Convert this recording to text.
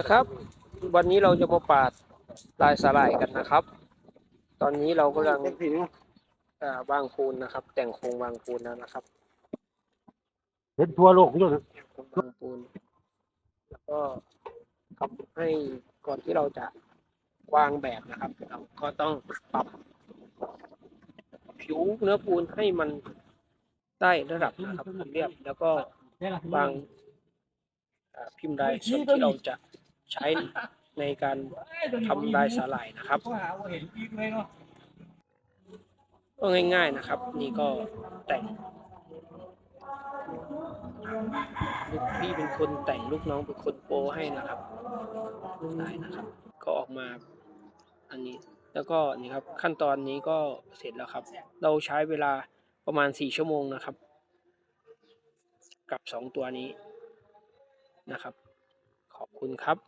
นะครับ วันนี้เราจะมาปาดลายสลายกันนะครับ ตอนนี้เรากำลังอ่าวางปูนนะครับ แต่งโครงวางปูนแล้วนะครับเห็นทั่วโลกด้วยนะวางปูนแล้วก็ทำให้ก่อนที่เราจะวางแบบนะครับ เราก็ต้องปรับผิวเนื้อปูนให้มันได้ระดับนะครับเรียบแล้วก็วางอ่าพิมพ์ลายส่วนที่เราจะ ใช้ในการทำลายสาหร่ายนะครับก็ง่าย ๆนะครับ นี่ก็แต่งลูกพี่เป็นคนแต่งลูกน้องเป็นคนโปรให้นะครับได้นะครับ ก็ออกมาอันนี้แล้วก็นี่ครับขั้นตอนนี้ก็เสร็จแล้วครับ เราใช้เวลาประมาณสี่ชั่วโมงนะครับ กับสองตัวนี้นะครับ ขอบคุณครับ